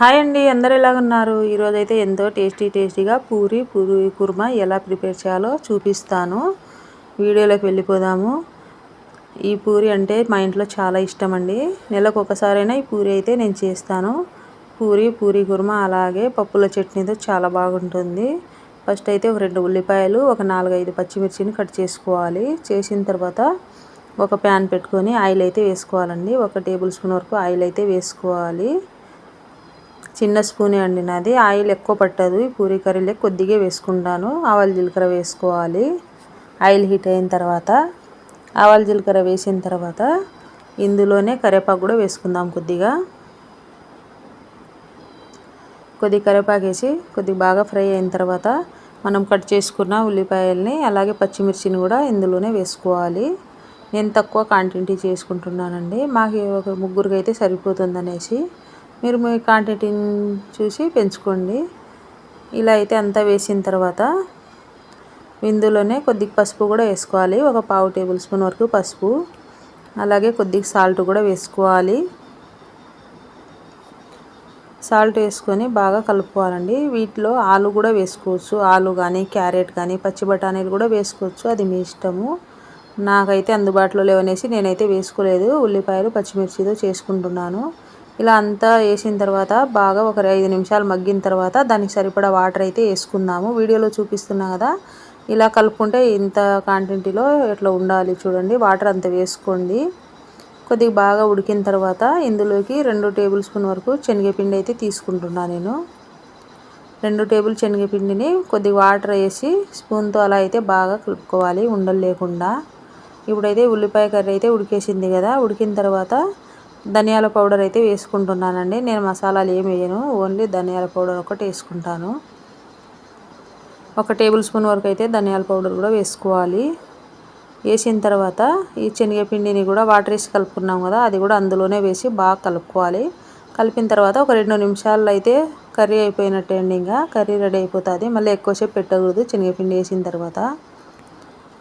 Hi అండి అందరు ఎలాగున్నారు ఈరోజు అయితే ఎంతో టేస్టీ టేస్టీగా పూరి పూరి కుర్మా ఎలా ప్రిపేర్ చేయాలో చూపిస్తాను. వీడియోలోకి వెళ్ళిపోదాము. ఈ పూరి అంటే మా ఇంట్లో చాలా ఇష్టం అండి. నెలకు ఒకసారైనా ఈ పూరి అయితే నేను చేస్తాను. పూరి పూరి కుర్మా అలాగే పప్పుల చట్నీతో చాలా బాగుంటుంది. ఫస్ట్ అయితే ఒక రెండు ఉల్లిపాయలు ఒక నాలుగైదు పచ్చిమిర్చిని కట్ చేసుకోవాలి. చేసిన తర్వాత ఒక ప్యాన్ పెట్టుకొని ఆయిల్ అయితే వేసుకోవాలండి. ఒక టేబుల్ స్పూన్ వరకు ఆయిల్ అయితే వేసుకోవాలి. చిన్న స్పూనే అండి నాది. ఆయిల్ ఎక్కువ పట్టదు. ఈ పూరి కర్రీలో కొద్దిగా వేసుకుంటాను. ఆవాలు జీలకర్ర వేసుకోవాలి. ఆయిల్ హీట్ అయిన తర్వాత ఆవాలు జీలకర్ర వేసిన తర్వాత ఇందులోనే కరివేపాకు కూడా వేసుకుందాం కొద్దిగా. కొద్ది కరివేపాకు వేసి కొద్దిగా బాగా ఫ్రై అయిన తర్వాత మనం కట్ చేసుకున్న ఉల్లిపాయల్ని అలాగే పచ్చిమిర్చిని కూడా ఇందులోనే వేసుకోవాలి. నేను తక్కువ క్వాంటిటీ చేసుకుంటున్నానండి. మాకు ఒక ముగ్గురికి అయితే సరిపోతుంది అనేసి మీరు మీ క్వాంటిటీని చూసి పెంచుకోండి. ఇలా అయితే అంతా వేసిన తర్వాత ఇందులోనే కొద్దిగా పసుపు కూడా వేసుకోవాలి. ఒక పావు టేబుల్ స్పూన్ వరకు పసుపు. అలాగే కొద్దిగా సాల్ట్ కూడా వేసుకోవాలి. సాల్ట్ వేసుకొని బాగా కలుపుకోవాలండి. వీటిలో ఆలు కూడా వేసుకోవచ్చు. ఆలు కానీ క్యారెట్ కానీ పచ్చి బఠానీలు కూడా వేసుకోవచ్చు. అది మీ ఇష్టము. నాకైతే అందుబాటులో లేవనేసి నేనైతే వేసుకోలేదు. ఉల్లిపాయలు పచ్చిమిర్చితో చేసుకుంటున్నాను. ఇలా అంతా వేసిన తర్వాత బాగా ఒక ఐదు నిమిషాలు మగ్గిన తర్వాత దానికి సరిపడా వాటర్ అయితే వేసుకుందాము. వీడియోలో చూపిస్తున్నా కదా ఇలా కలుపుకుంటే ఇంత క్వాంటిటీలో ఇట్లా ఉండాలి చూడండి. వాటర్ అంత వేసుకోండి. కొద్దిగా బాగా ఉడికిన తర్వాత ఇందులోకి రెండు టేబుల్ స్పూన్ వరకు శనగపిండి అయితే తీసుకుంటున్నాను నేను. రెండు టేబుల్ శనగపిండిని కొద్దిగా వాటర్ వేసి స్పూన్తో అలా అయితే బాగా కలుపుకోవాలి ఉండలు లేకుండా. ఇప్పుడైతే ఉల్లిపాయ కర్రీ అయితే ఉడికేసింది కదా ఉడికిన తర్వాత ధనియాల పౌడర్ అయితే వేసుకుంటున్నానండి. నేను మసాలాలు ఏమి వేయను. ఓన్లీ ధనియాల పౌడర్ ఒకటి వేసుకుంటాను. ఒక టేబుల్ స్పూన్ వరకు అయితే ధనియాల పౌడర్ కూడా వేసుకోవాలి. వేసిన తర్వాత ఈ శనగపిండిని కూడా వాటర్ వేసి కలుపుకున్నాం కదా అది కూడా అందులోనే వేసి బాగా కలుపుకోవాలి. కలిపిన తర్వాత ఒక రెండు నిమిషాల్లో అయితే కర్రీ అయిపోయినట్టే అండి ఇంకా. కర్రీ రెడీ అయిపోతుంది. మళ్ళీ ఎక్కువసేపు పెట్టకూడదు శనగపిండి వేసిన తర్వాత.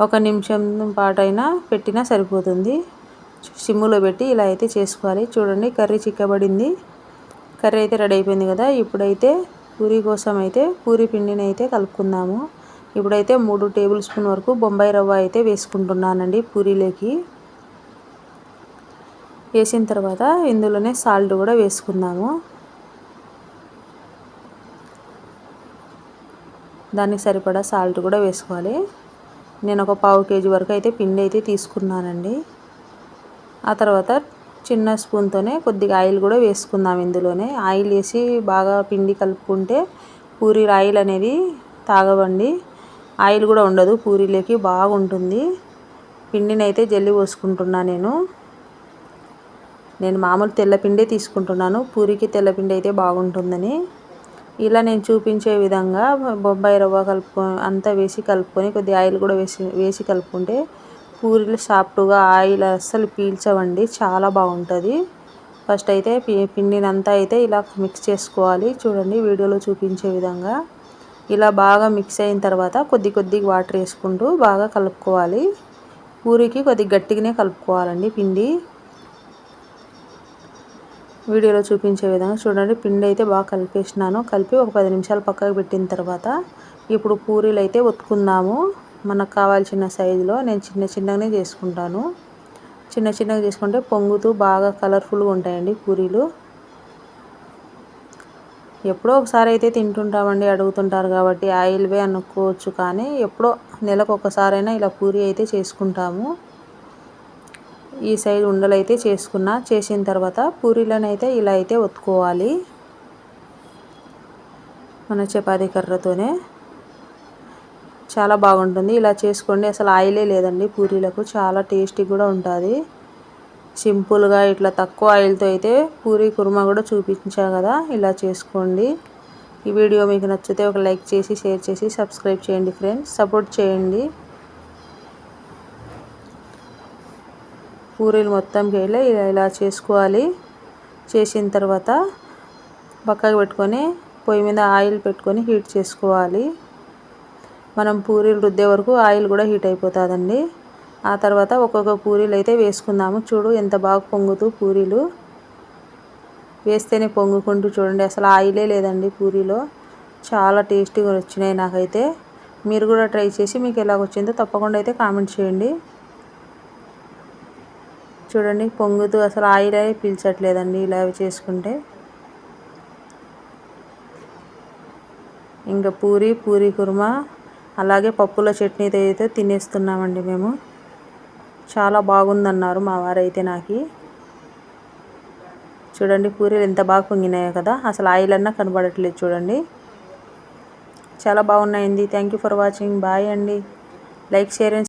ఒక నిమిషం పాటైనా పెట్టినా సరిపోతుంది. సిమ్ములో పెట్టి ఇలా అయితే చేసుకోవాలి. చూడండి కర్రీ చిక్కబడింది. కర్రీ అయితే రెడీ అయిపోయింది కదా. ఇప్పుడైతే పూరి కోసం అయితే పూరి పిండిని అయితే కలుపుకుందాము. ఇప్పుడైతే మూడు టేబుల్ స్పూన్ వరకు బొంబాయి రవ్వ అయితే వేసుకుంటున్నానండి పూరీలోకి. వేసిన తర్వాత ఇందులోనే సాల్ట్ కూడా వేసుకుందాము. దానికి సరిపడా సాల్ట్ కూడా వేసుకోవాలి. నేను ఒక పావు కేజీ వరకు అయితే పిండి అయితే తీసుకున్నానండి. ఆ తర్వాత చిన్న స్పూన్తోనే కొద్దిగా ఆయిల్ కూడా వేసుకుందాం ఇందులోనే. ఆయిల్ వేసి బాగా పిండి కలుపుకుంటే పూరీ ఆయిల్ అనేది తాగవండి. ఆయిల్ కూడా ఉండదు పూరీలోకి బాగుంటుంది. పిండిని అయితే జల్లి పోసుకుంటున్నా నేను. నేను మామూలు తెల్లపిండే తీసుకుంటున్నాను పూరికి తెల్లపిండి అయితే బాగుంటుందని. ఇలా నేను చూపించే విధంగా బొబ్బాయి రవ్వ కలుపుకొని అంతా వేసి కలుపుకొని కొద్దిగా ఆయిల్ కూడా వేసి వేసి కలుపుకుంటే పూరీలు సాఫ్ట్గా ఆయిల్ అస్సలు పీల్చవండి. చాలా బాగుంటుంది. ఫస్ట్ అయితే పిండినంతా అయితే ఇలా మిక్స్ చేసుకోవాలి. చూడండి వీడియోలో చూపించే విధంగా. ఇలా బాగా మిక్స్ అయిన తర్వాత కొద్ది కొద్దిగా వాటర్ వేసుకుంటూ బాగా కలుపుకోవాలి. పూరికి కొద్ది గట్టిగానే కలుపుకోవాలండి పిండి. వీడియోలో చూపించే విధంగా చూడండి పిండి అయితే బాగా కలిపేసినాను. కలిపి ఒక పది నిమిషాలు పక్కకు పెట్టిన తర్వాత ఇప్పుడు పూరీలు అయితే ఒత్తుకుందాము మనకు కావాల్సిన సైజులో నేను చిన్న చిన్నగానే చేసుకుంటాను. చిన్న చిన్నగా చేసుకుంటే పొంగుతూ బాగా కలర్ఫుల్గా ఉంటాయండి పూరీలు. ఎప్పుడో ఒకసారి అయితే తింటుంటామండి అడుగుతుంటారు కాబట్టి ఆయిల్వే అనుకోవచ్చు కానీ ఎప్పుడో నెలకు ఒకసారైనా ఇలా పూరి అయితే చేసుకుంటాము. ఈ సైజు ఉండలు అయితే చేసుకున్నా చేసిన తర్వాత పూరీలను అయితే ఇలా అయితే ఒత్తుకోవాలి. మన చపాతీ కర్రతోనే. చాలా బాగుంటుంది. ఇలా చేసుకోండి. అసలు ఆయిలే లేదండి పూరీలకు. చాలా టేస్టీ కూడా ఉంటుంది. సింపుల్గా ఇట్లా తక్కువ ఆయిల్తో అయితే పూరీ కుర్మా కూడా చూపించా కదా. ఇలా చేసుకోండి. ఈ వీడియో మీకు నచ్చితే ఒక లైక్ చేసి షేర్ చేసి సబ్స్క్రైబ్ చేయండి ఫ్రెండ్స్. సపోర్ట్ చేయండి. పూరీలు మొత్తంకి వెళ్ళి ఇలా ఇలా చేసుకోవాలి. చేసిన తర్వాత పక్కకు పెట్టుకొని పొయ్యి మీద ఆయిల్ పెట్టుకొని హీట్ చేసుకోవాలి. మనం పూరీలు రుద్దే వరకు ఆయిల్ కూడా హీట్ అయిపోతుందండి. ఆ తర్వాత ఒక్కొక్క పూరీలు అయితే వేసుకుందాము. చూడు ఎంత బాగా పొంగుతూ పూరీలు. వేస్తేనే పొంగుకుంటూ చూడండి. అసలు ఆయిలే లేదండి పూరీలో. చాలా టేస్టీగా వచ్చినాయి నాకైతే. మీరు కూడా ట్రై చేసి మీకు ఎలాగ వచ్చిందో తప్పకుండా అయితే కామెంట్ చేయండి. చూడండి పొంగుతూ అసలు ఆయిల్ అయి పీల్చట్లేదండి ఇలా చేసుకుంటే. ఇంకా పూరి పూరి కుర్మా అలాగే పప్పుల చట్నీతో అయితే తినేస్తున్నామండి మేము. చాలా బాగుందన్నారు మా వారైతే నాకు. చూడండి పూరీలు ఎంత బాగా పొంగినాయో కదా అసలు ఆయిల్ అన్నా కనబడట్లేదు చూడండి. చాలా బాగున్నాయండి. Thank you for watching bye అండి. Like share and